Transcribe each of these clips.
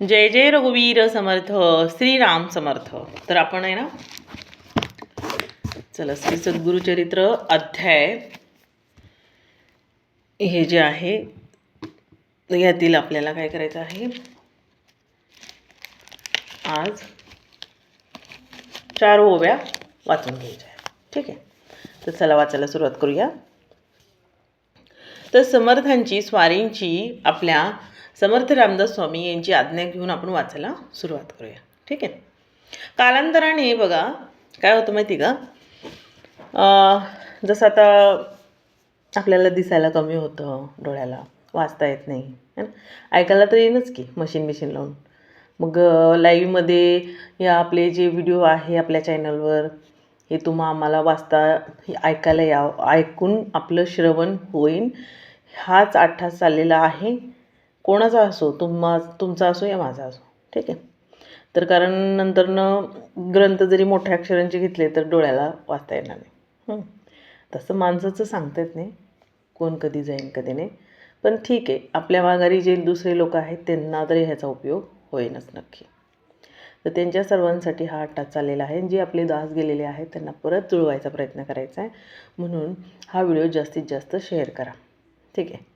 जय जय रघुवीर समर्थ श्रीराम समर्थ. तर आपण आहे ना चला श्री सद्गुरुचरित्र अध्याय हे जे आहे यातील आपल्याला काय करायचं आहे? आज चार ओव्या वाचून घ्यायच्या ठीक आहे? तर चला वाचायला सुरुवात करूया. तर समर्थांची स्वारींची आपल्या समर्थ रामदास स्वामी यांची आज्ञा घेऊन आपण वाचायला सुरुवात करूया. ठीक आहे? कालांतराने बघा काय होतं माहिती का? जसं आता आपल्याला दिसायला कमी होतं डोळ्याला वाचता येत नाही है ना? ऐकायला तर येईनच की मशीन बिशीन लावून. मग लाईव्हमध्ये या आपले जे व्हिडिओ आहे आपल्या चॅनलवर हे तुम्हा आम्हाला वाचता हे ऐकायला यावं ऐकून आपलं श्रवण होईल हाच अठ्ठास चाललेला आहे. कोणाचा असो तुम्हा तुमचा असो या माझा असो. ठीक आहे? तर कारण नंतरनं ग्रंथ जरी मोठ्या अक्षरांचे घेतले तर डोळ्याला वाचता येणार नाही. तसं माणसाचं सांगता येत नाही. कोण कधी जाईन कधी नाही. पण ठीक आहे आपल्या माघारी जे दुसरे लोक आहेत त्यांना तरी ह्याचा उपयोग होईनच नक्की. तर त्यांच्या सर्वांसाठी हा अट्टा चाललेला आहे. जे आपले दास गेलेले आहेत त्यांना परत जुळवायचा प्रयत्न करायचा आहे. म्हणून हा व्हिडिओ जास्तीत जास्त शेअर करा. ठीक आहे?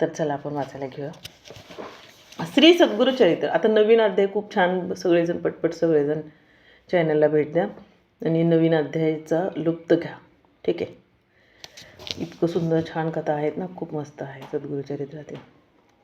तर चला आपण वाचायला घेऊया. श्री सद्गुरू चरित्र. आता नवीन अध्याय खूप छान सगळेजण पटपट सगळेजण चॅनलला भेट द्या. आणि नवीन अध्यायाचा लुप्त घ्या. ठीक आहे? इतकं सुंदर छान कथा आहेत ना खूप मस्त आहे सद्गुरू चरित्रातील.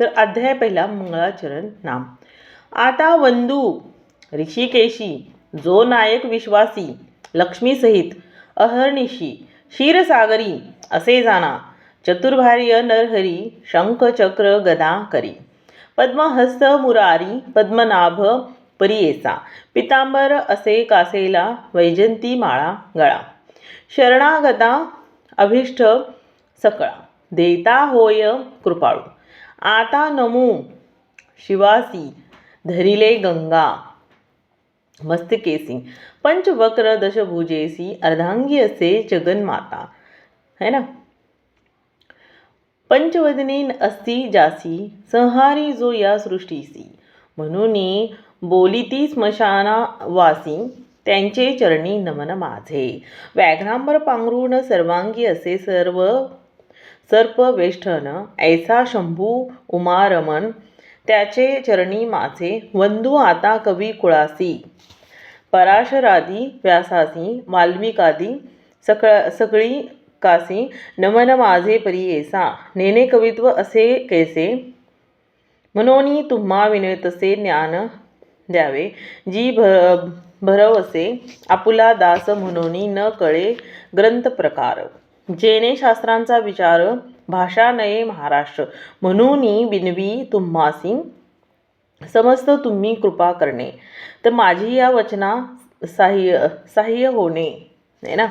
तर अध्याय पहिला मंगळाचरण नाम. आता वंदू ऋषिकेशी जो नायक विश्वासी लक्ष्मीसहित अहर्निशी क्षीरसागरी असे जाणा चतुर्भार्य नरहरी शंख चक्र गदा करी। पद्महस्त मुरारी पद्मनाभ परियेसा। पितांबर असे कासेला वैजंती माळा गळा। शरणागता अभिष्ट सकळा। देता होय कृपाळू। आता नमू शिवासी धरिले गंगा। मस्तकेसी। पंचवक्र दशभुजेसी अर्धांगी असे जगन्माता। है ना? पंचवदनी अस्ति जासी संहारी जो या सृष्टीसी। म्हणून बोलिती स्मशाना वासी त्यांचे चरणी नमन माझे। व्याघ्रांबर पांघरून सर्वांगी असे सर्व सर्पवेष्ठन ऐसा शंभू उमारमन त्याचे चरणी माझे। वंदू आता कवी कुळासी पराशरादी व्यासासी वाल्मिकादी सकळ सगळी कासी नमन माझे परियेसा नेने कवित्व असे कैसे? म्हणून तुम्हा विनयतसे ज्ञान द्यावे. जी भ भरवसे आपुला दास म्हणून न कळे ग्रंथ प्रकार. जेने शास्त्रांचा विचार भाषा नये महाराष्ट्र म्हणूनी बिनवी तुम्हासी समस्त तुम्ही कृपा करणे. तर माझी या वचना साह्य साह्य होणे आहे ना?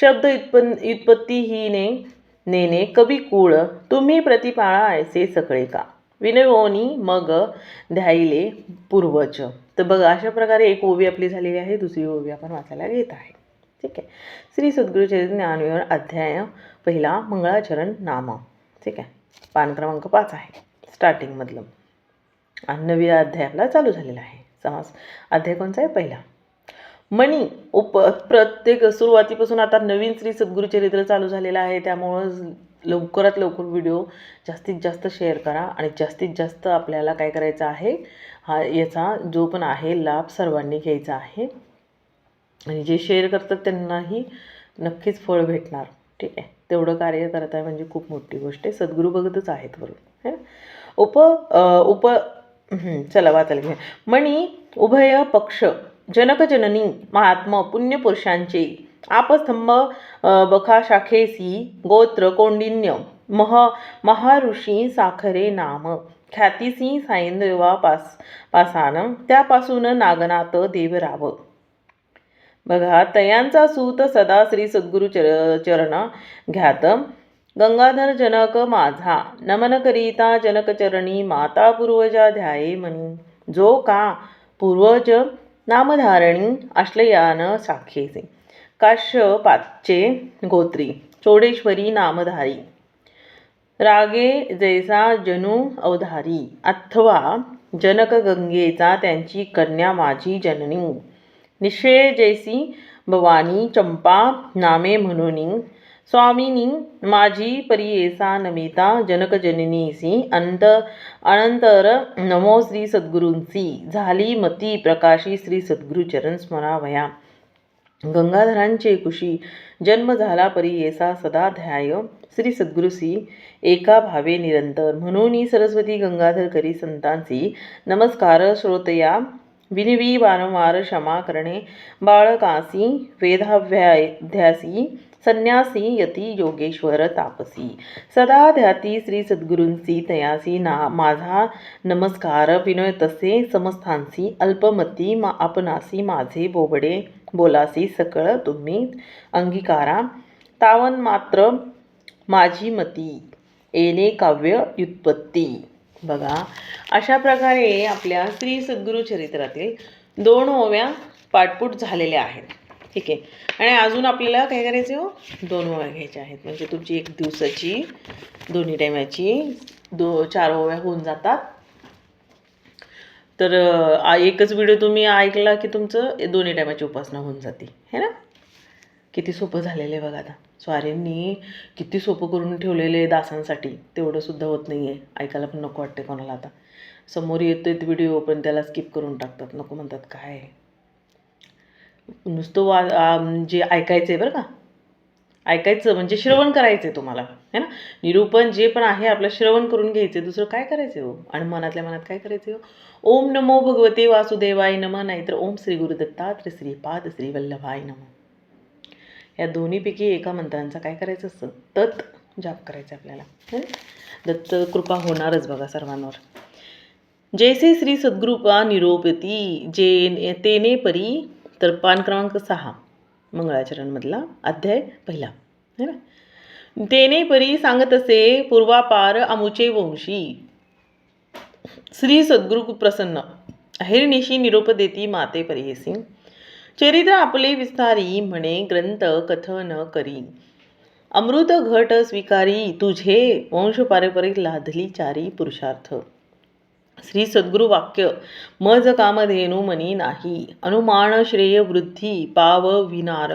शब्द उत्पन्न उत्पत्तीहीने नेने कवी कुळ तुम्ही प्रतिपाळा ऐसे सकळे का? विनयोनी मग ध्यायले पूर्वज. तर बघा अशा प्रकारे एक ओवी आपली झालेली आहे दुसरी ओवी आपण वाचायला घेत आहे. ठीक आहे? श्री सद्गुरू ज्ञानविवर अध्याय पहिला मंगळाचरण नाम. ठीक आहे? पान क्रमांक पाच आहे स्टार्टिंगमधलं. आणि नवी अध्याय आपला चालू झालेला आहे. समास अध्याय कोणचा आहे? पहिला. मणी उप प्रत्येक सुरुवातीपासून आता नवीन श्री सद्गुरू चरित्र चालू झालेलं आहे. त्यामुळं लवकरात लवकर व्हिडिओ जास्तीत जास्त शेअर करा आणि जास्तीत जास्त आपल्याला काय करायचं आहे हा याचा जो पण आहे लाभ सर्वांनी घ्यायचा आहे. आणि जे शेअर करतात त्यांनाही नक्कीच फळ भेटणार. ठीक आहे? तेवढं कार्य करत आहे म्हणजे खूप मोठी गोष्ट आहे. सद्गुरू बघतच आहेत वरून. है? उप उप चला वाचायला घ्या मणी उभय पक्ष जनकजननी महात्म पुण्यपुरुषांचे आपस्तंभ बखाशाखेसी बखा शाखेसी गोत्र कौंडिन्य मह महाऋषी साखरे नाम. ख्यातीसी सायंदेवा पास पासानं. त्यापासून नागनाथ देवराव. बघा तयांचा सूत सदा श्री सद्गुरु चर चरण घ्यात. गंगाधर जनक माझा नमन करिता जनकचरणी माता पूर्वजा ध्याये मनी. जो का पूर्वज नामधारणी आश्लयान साखेचे काश्यपाचे गोत्री चोडेश्वरी नामधारी। रागे जैसा जनु अवधारी अथवा जनक गंगेचा त्यांची कन्या माझी जननी। निशे जैसी भवानी चंपा नामे म्हणून स्वामिनी माझी परियेसा नमिता जनकजननीसी अंत अनंतर नमो श्री सद्गुरूंसी झाली मती प्रकाशी श्री सद्गुरू चरण स्मरावया गंगाधरांचे कुशी जन्म झाला परी येसा सदा ध्याय श्री सद्गुरुसी एका भावे निरंतर म्हणून सरस्वती गंगाधर करी संतांची नमस्कार श्रोतया विनवी वारंवार क्षमा करणे बाळकासी वेदाभ्याध्यासी संन्यासी यती योगेश्वर तापसी. सदा ध्याती श्री सद्गुरूंसी तयासी ना माझा नमस्कार. विनय तसे समस्थांसी अल्पमती मा आपणासी माझे बोबडे बोलासी सकळ तुम्ही अंगीकारा. तावन मात्र माझी मती येणे काव्य व्युत्पत्ती. बघा अशा प्रकारे आपल्या श्री सद्गुरू चरित्रातील दोन ओव्या पाठपूट झालेल्या आहेत. ठीक आहे. आणि अजून आपल्याला काय करायचं हो? दोन ओव्या घ्यायच्या आहेत. म्हणजे तुमची एक दिवसाची दोन्ही टायमाची दो चार ओव्या होऊन जातात. तर एकच व्हिडिओ तुम्ही ऐकला की तुमचं दोन्ही टायमाची उपासना होऊन जाते. है ना? किती सोपं झालेलं आहे बघा आता. स्वारींनी किती सोपं करून ठेवलेलं आहे दासांसाठी. तेवढंसुद्धा होत नाही आहे ऐकायला पण नको वाटते कोणाला आता. समोर येतो व्हिडिओ पण त्याला स्किप करून टाकतात. नको म्हणतात काय नुसतं वा जे ऐकायचं आहे बरं का? ऐकायचं म्हणजे श्रवण करायचं आहे तुम्हाला है ना? निरूपण जे पण आहे आपलं श्रवण करून घ्यायचं आहे दुसरं काय करायचं आहे हो? आणि मनातल्या मनात काय करायचं आहे हो? ओम नमो भगवते वासुदेवाय नम नाहीतर ओम श्री गुरुदत्तात्र श्रीपाद श्री वल्लभाय नम. या दोन्हीपैकी एका मंत्रांचा काय करायचं असतं? तत् जाप करायचं आपल्याला दत्त कृपा होणारच बघा सर्वांवर. जैसे श्री सद्गुरुपा निरोपती जे तेने परी तर पान क्रमांक सहा मंगळाचरणमधला अध्याय पहिला है ना? तेने परी सांगत असे पूर्वापार अमुचे वंशी श्री सद्गुरु प्रसन्न अहिर्निशी निरोप देती माते परिहेसी चरित्र आपले विस्तारी म्हणे ग्रंथ कथन करी अमृत घट स्वीकारी तुझे वंश पारंपरिक लाधली चारी पुरुषार्थ. श्री सद्गुरु वाक्य मज कामधेनु मनी नाही अनुमान श्रेय वृद्धी पाव विनार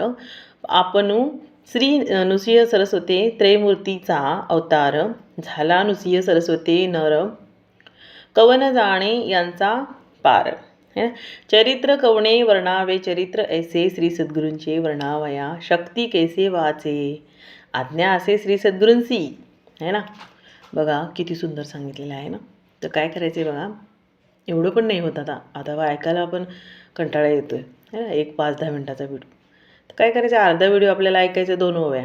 आपणू श्री नृसिंह सरस्वते त्रयमूर्तीचा अवतार झाला नृसिंह सरस्वते नर कवन जाणे यांचा पार. चरित्र कवणे वर्णावे चरित्र ऐसे श्री सद्गुरूंचे वर्णावया शक्ती कैसे वाचे आज्ञा असे श्री सद्गुरूंसी. है ना? बघा किती सुंदर सांगितलेलं आहे ना? तर काय करायचं आहे बघा एवढं पण नाही होत आता. आता ऐकायला आपण कंटाळा येतो आहे ना? एक पाच दहा मिनटाचा व्हिडिओ. तर काय करायचं? अर्धा व्हिडिओ आपल्याला ऐकायचा दोन ओव्या.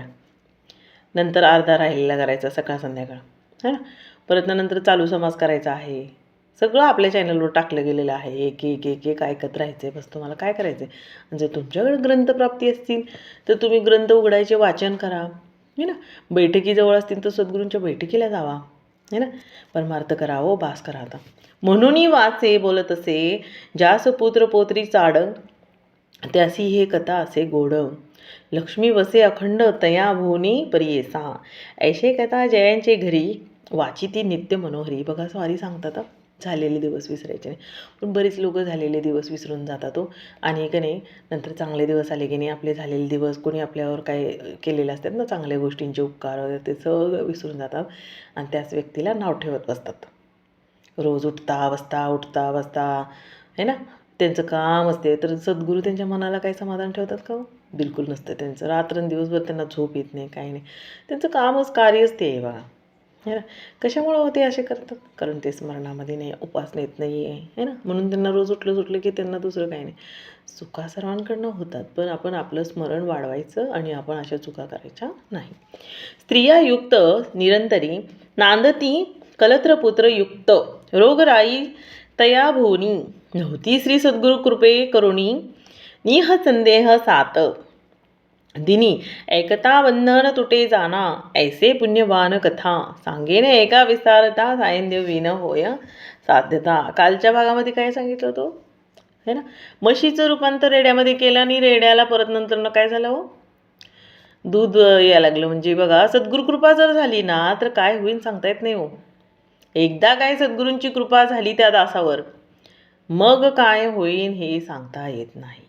नंतर अर्धा राहिलेला करायचा सकाळ संध्याकाळ. है ना? परत नंतर चालू समाज करायचा आहे. सगळं आपल्या चॅनलवर टाकलं गेलेलं आहे. एक एक एक एक ऐकत राहायचं आहे बस तुम्हाला काय करायचं आहे जर तुमच्याकडे ग्रंथप्राप्ती असतील तर तुम्ही ग्रंथ उघडायचे वाचन करा. है ना? बैठकीजवळ असतील तर सद्गुरूंच्या बैठकीला जावा. है ना? परमार्थ करावं बास करा आता म्हणूनही वाचे बोलत असे ज्यास पुत्र पोत्री चाड त्यासी हे कथा असे गोड. लक्ष्मी वसे अखंड तया भुवनी परियेसा. ऐशे कथा जयांचे घरी वाचिती नित्य मनोहरी. बघा स्वारी सांगतात झालेले दिवस विसरायचे नाही. पण बरेच लोक झालेले दिवस विसरून जातात हो. आणि का नाही नंतर चांगले दिवस आले की नाही आपले झालेले दिवस कोणी आपल्यावर काय केलेले असतात ना चांगल्या गोष्टींचे उपकार वगैरे ते सगळं विसरून जातात. आणि त्याच व्यक्तीला नाव ठेवत बसतात. रोज उठता बसता उठता बसता है ना? त्यांचं काम असते. तर सद्गुरू त्यांच्या मनाला काही समाधान ठेवतात का हो? बिलकुल नसतं. त्यांचं रात्रंदिवसभर त्यांना झोप येत नाही काही नाही. त्यांचं कामच कार्यच ते बघा. कशामुळं होते असे करतात? कारण ते स्मरणामध्ये नाही उपासनेत नाही आहे है ना? म्हणून त्यांना रोज उठलं सुटलं की त्यांना दुसरं काही नाही. चुका सर्वांकडनं होतात पण आपण आपलं स्मरण वाढवायचं आणि आपण अशा चुका करायच्या नाही. स्त्रिया युक्त निरंतरी नांदती कलत्रपुत्र युक्त रोगराई तया भुवनी नव्हती श्री सद्गुरु कृपे करुणी निह संदेह सात. दिनी ऐकता बंधन तुटे जाना ऐसे पुण्यवान कथा. सांगेन एका विस्तारता सायंदेव विन होय साध्यता. कालच्या भागामध्ये काय सांगितलं तो है ना? म्हशीचं रूपांतर रेड्यामध्ये केलं आणि रेड्याला परत नंतर काय झालं हो? दूध यायला लागलं. म्हणजे बघा सद्गुरुकृपा जर झाली ना तर काय होईल सांगता येत नाही हो. एकदा काय सद्गुरूंची कृपा झाली त्या दासावर मग काय होईन हे सांगता येत नाही.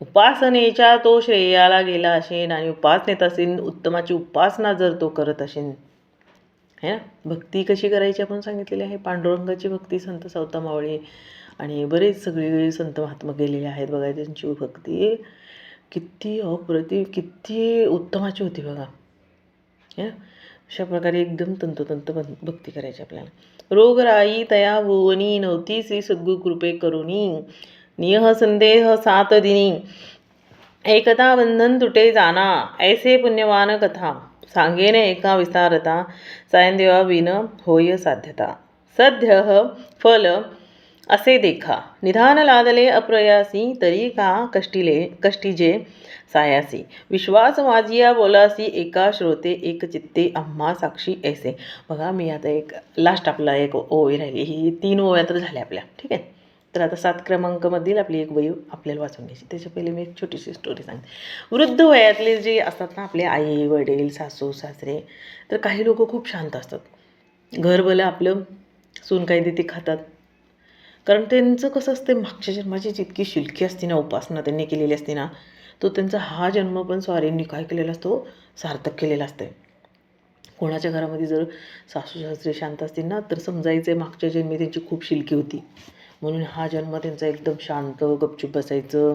उपासनेच्या तो श्रेयाला गेला असेन आणि उपासनेत असेन उत्तमाची उपासना जर तो करत असेन है ना? भक्ती कशी करायची आपण सांगितलेली आहे? पांडुरंगाची भक्ती संत सावता मावळे आणि बरेच सगळे संत महात्मा गेलेले आहेत बघा त्यांची भक्ती किती अप्रतिम किती उत्तमाची होती बघा. है ना? अशा प्रकारे एकदम तंतोतंत भक्ती करायची आपल्याला. रोगराई तया भुवनी नव्हती श्री सद्गुरु कृपे करुणी. निह संदेह सात दिनी एकदा बंधन तुटे जाना ऐसे पुण्यवान कथा। सांगेन एका विस्तारता सायंदेवा विन होय साध्यता। सध्य फल असे देखा। निधान लादले अप्रयासी तरी का कष्टिले कष्टीजे सायासी। विश्वास माझिया बोलासी एका श्रोते एक चित्ते आम्हा साक्षी ऐसे। बघा मी आता एक लास्ट आपला एक ओवी राहिली. ही तीन ओव्या तर झाल्या आपल्या. ठीक आहे? तर आता सात क्रमांकामधील आपली एक वय आपल्याला वाचून घ्यायची. त्याच्या पहिले मी एक छोटीशी स्टोरी सांगते. वृद्ध वयातले जे असतात ना आपले आई वडील सासू सासरे तर काही लोक खूप शांत असतात. घर भलं आपलं सून काही देते खातात. कारण त्यांचं कसं असतं मागच्या जन्माची जितकी शिलकी असते ना उपासना त्यांनी केलेली असते ना तो त्यांचा हा जन्म पण स्वारींनी काय केलेला असतो सार्थक केलेला असतं कोणाच्या घरामध्ये जर सासू सासरे शांत असतील ना तर समजायचं आहे मागच्या जन्मी त्यांची खूप शिलकी होती. म्हणून हा जन्म त्यांचा एकदम शांत गपचूप बसायचं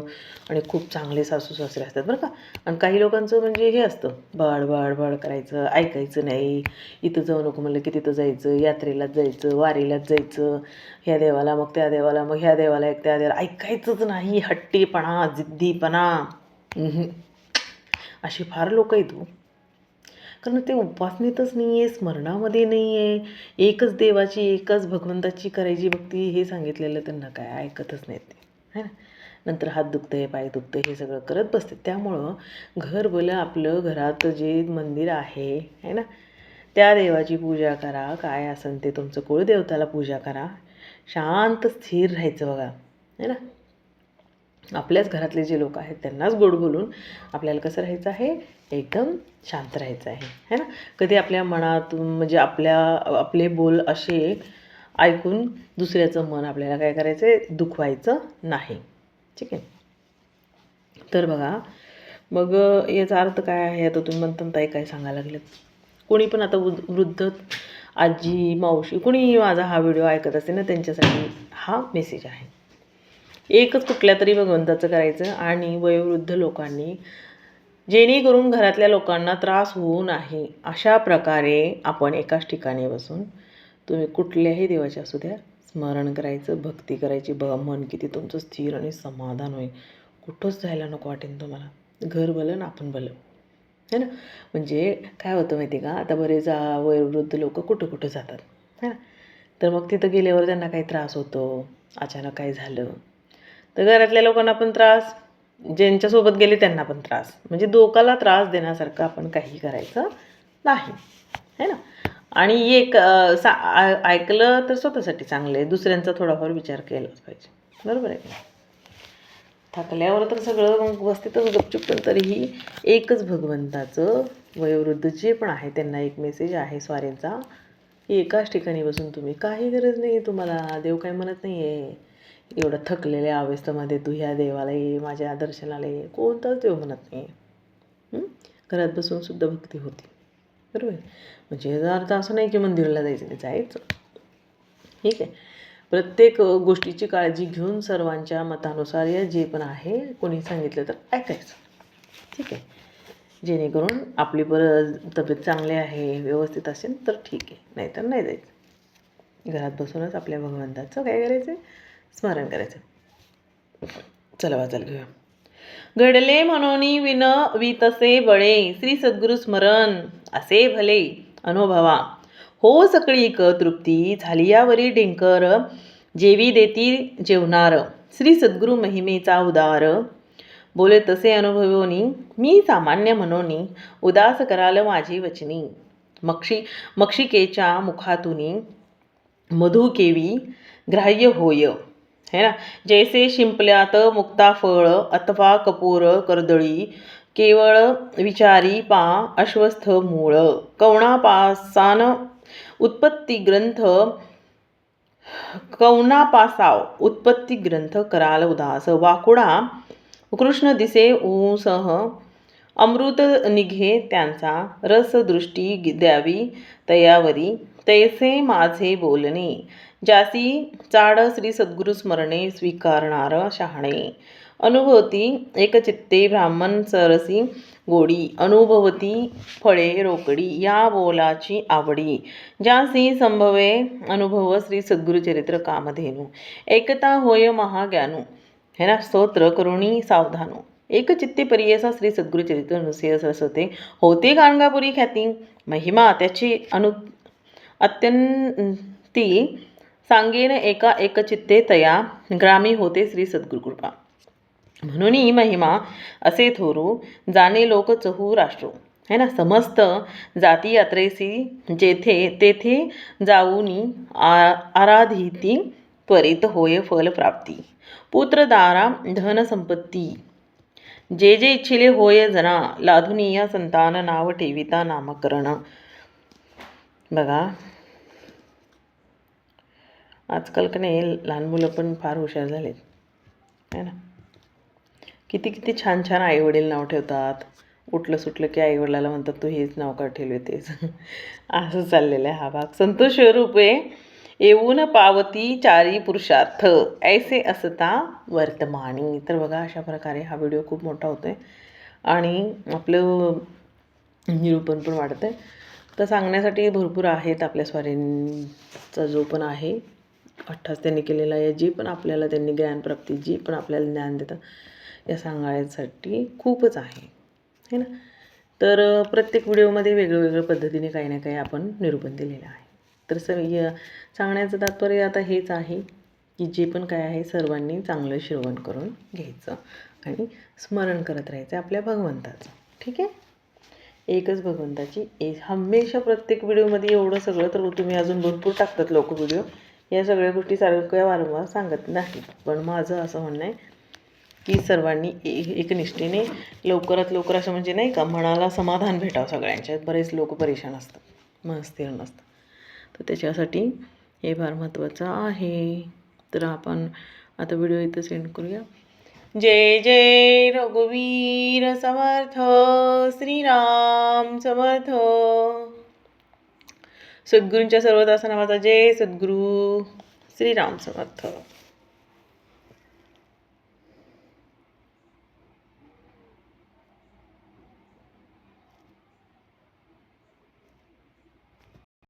आणि खूप चांगले सासू सासरे असतात बरं का. आणि काही लोकांचं म्हणजे हे असतं बाळ बाळ बाळ करायचं ऐकायचं नाही. इथं जाऊ नको म्हणलं की तिथं जायचं यात्रेलाच जायचं वारीलाच जायचं ह्या देवाला मग त्या देवाला मग ह्या देवाला एक त्या देवाला ऐकायचंच नाही. हट्टीपणा जिद्दीपणा. अशी फार लोक आहेत हो. कारण ते उपासनेतच नाही आहे स्मरणामध्ये नाही आहे एकच देवाची एकच भगवंताची करायची भक्ती हे सांगितलेलं त्यांना काय ऐकतच नाहीत ते. है ना? नंतर हात दुखतं आहे पाय दुखतं हे सगळं करत बसते त्यामुळं घर बोलं आपलं घरात जे मंदिर आहे है ना? त्या देवाची पूजा करा. काय असेल ते तुमचं कुळदेवताला पूजा करा. शांत स्थिर राहायचं बघा. है ना? आपल्याच घरातले जे लोक आहेत त्यांनाच गोड बोलून आपल्याला कसं राहायचं आहे? एकदम शांत राहायचं आहे है ना? कधी आपल्या मनात म्हणजे आपल्या आपले बोल असे ऐकून दुसऱ्याचं मन आपल्याला काय करायचं आहे दुखवायचं नाही. ठीक आहे? तर बघा मग याचा अर्थ काय आहे? आता तुम्ही म्हणता ताई काय सांगायला लागलेत? कोणी पण आता वृद्ध वृद्ध आजी मावशी कोणी माझा हा व्हिडिओ ऐकत असेल ना त्यांच्यासाठी हा मेसेज आहे. एकच कुठल्या तरी भगवंताचं करायचं आणि वयोवृद्ध लोकांनी जेणेकरून घरातल्या लोकांना त्रास होऊ नाही अशा प्रकारे आपण एकाच ठिकाणी बसून तुम्ही कुठल्याही देवाचे असू द्या स्मरण करायचं भक्ती करायची ब मन किती तुमचं स्थिर आणि समाधान होईल. कुठंच जायला नको वाटेल तुम्हाला. घर भलं ना आपण भलं. है ना? म्हणजे काय होतं माहिती आहे का? आता बरेच जा वयोवृद्ध लोक कुठं कुठं जातात. है ना? तर मग तिथं गेल्यावर त्यांना काही त्रास होतो अचानक काय झालं तर घरातल्या लोकांना पण त्रास ज्यांच्यासोबत गेले त्यांना पण त्रास. म्हणजे दोकाला त्रास देण्यासारखं आपण काही करायचं नाही. है ना? आणि एक सा ऐकलं तर स्वतःसाठी चांगलं आहे. दुसऱ्यांचा थोडाफार विचार केलाच पाहिजे. बरोबर आहे का थकल्यावर तर सगळं मग व्यवस्थितच गपचूप पण तरीही एकच भगवंताचं वयोवृद्ध जे पण आहे त्यांना एक मेसेज आहे स्वारींचा की एकाच ठिकाणी बसून तुम्ही काही गरज नाही तुम्हाला. देव काय म्हणत नाही आहे एवढं थकलेल्या अवस्थेमध्ये तू ह्या देवाला ये माझ्या दर्शनाला ये. कोणताच देव म्हणत नाही आहे घरात बसून सुद्धा भक्ती होती. बरोबर? म्हणजे याचा अर्थ असं नाही की मंदिराला जायचं नाही जायचं. ठीक आहे? प्रत्येक गोष्टीची काळजी घेऊन सर्वांच्या मतानुसार या जे पण आहे कोणी सांगितलं तर ऐकायचं. ठीक आहे? जेणेकरून आपली पर तब्येत चांगली आहे व्यवस्थित असेल तर ठीक आहे. नाहीतर नाही जायचं. घरात बसूनच आपल्या भगवंताचं काय करायचं आहे स्मरण करायचं. चला वाचायला घेऊया. घडले म्हणोनी विन वितसे बळे श्री सद्गुरु स्मरण असे भले अनुभवा. हो सकळीक तृप्ती झाली यावरी डिंकर जेवी देती जेवणार. श्री सद्गुरु महिमेचा उदार. बोले तसे अनुभवोनी मी सामान्य म्हणोनी उदास कराल माझी वचनी. मक्षी मक्षिकेच्या मुखातून मधु केवी ग्राह्य होय. है ना? जैसे शिंपल्यात मुक्ता फळ अथवा कपूर कर्दळी केवळ विचारी पा अश्वस्थ मूळ. कवणापासान उत्पत्ती ग्रंथ कवनापासाव उत्पत्ती ग्रंथ कराल उदास. वाकुडा कृष्ण दिसे ऊसह अमृत निघे त्यांचा रसदृष्टी द्यावी तयावरी तैसे माझे बोलणे. जासी चाड श्री सद्गुरु स्मरणे स्वीकारणार शहाणे. अनुभवती एकचित्ते ब्राह्मण सरसी गोडी अनुभवती फळे रोकडी या बोलाची आवडी. ज्यासी संभवे अनुभव श्री सद्गुरुचरित्र कामधेनू. एकता होय महाज्ञानू. हे ना? स्तोत्र करुणी सावधानो. एकचित्ते परियसा श्री सद्गुरुचरित्र नृसिंह सरस्वते. होते गाणगापुरी ख्याती. महिमा त्याची अनु अत्यंती सांगेन एका एकचित्तेतया ग्रामी होते श्री सद्गुरुकृपा. म्हणून महिमा असे थोरू जाणे लोक चहू राष्ट्रो. है ना? समस्त जाती यात्रेसी जेथे तेथे जाऊनी आ आराधिती त्वरित होय फल प्राप्ती. पुत्रदारा धन संपत्ती. जे जे इच्छिले होय जना लाधुनीय संतान नाव ठेविता नामकरण. बघा. आजकाल का नाही लहान मुलं पण फार हुशार झालेत. है ना? किती किती छान छान आईवडील नाव ठेवतात. उठलं सुटलं की आईवडिलाला म्हणतात तू हेच नाव का तेच? असं चाललेलं आहे हा भाग. संतोष रूपे येऊन पावती चारी पुरुषार्थ. ऐसे असता वर्तमानी. तर बघा अशा प्रकारे हा व्हिडिओ खूप मोठा होतो आहे आणि आपलं निरूपण पण वाढतं आहे तर सांगण्यासाठी भरपूर आहेत आपल्या स्वारींचा जो पण आहे. अठ्ठास त्यांनी केलेला आहे जी पण आपल्याला त्यांनी ज्ञानप्राप्ती जी पण आपल्याला ज्ञान देतात या सांगायसाठी खूपच आहे. है ना? तर प्रत्येक व्हिडिओमध्ये वेगळं वेगळं पद्धतीने काही ना काही आपण निरूपण दिलेलं आहे. तर स य सांगण्याचं तात्पर्य आता हेच आहे की जे पण काय आहे सर्वांनी चांगलं श्रवण करून घ्यायचं आणि स्मरण करत राहायचं आपल्या भगवंताचं. ठीक आहे? एकच भगवंताची ए हमेशा प्रत्येक व्हिडिओमध्ये एवढं सगळं तर तुम्ही अजून भरपूर टाकतात लोक व्हिडिओ. या सगळ्या गोष्टी सारख्या वारंवार सांगत नाही. पण माझं असं म्हणणं आहे की सर्वांनी ए- एकनिष्ठेने लवकरात लवकर असं म्हणजे नाही का मनाला समाधान भेटावं सगळ्यांच्यात. बरेच लोक परेशान असतात. मन स्थिर नसतं तर त्याच्यासाठी हे फार महत्त्वाचं आहे. तर आपण आता व्हिडिओ इथं सेंड करूया. जय जय रघुवीर समर्थ श्रीराम समर्थ. सद्गुरूंच्या सर्वदास नावाचा जय सद्गुरू श्रीराम समर्थ.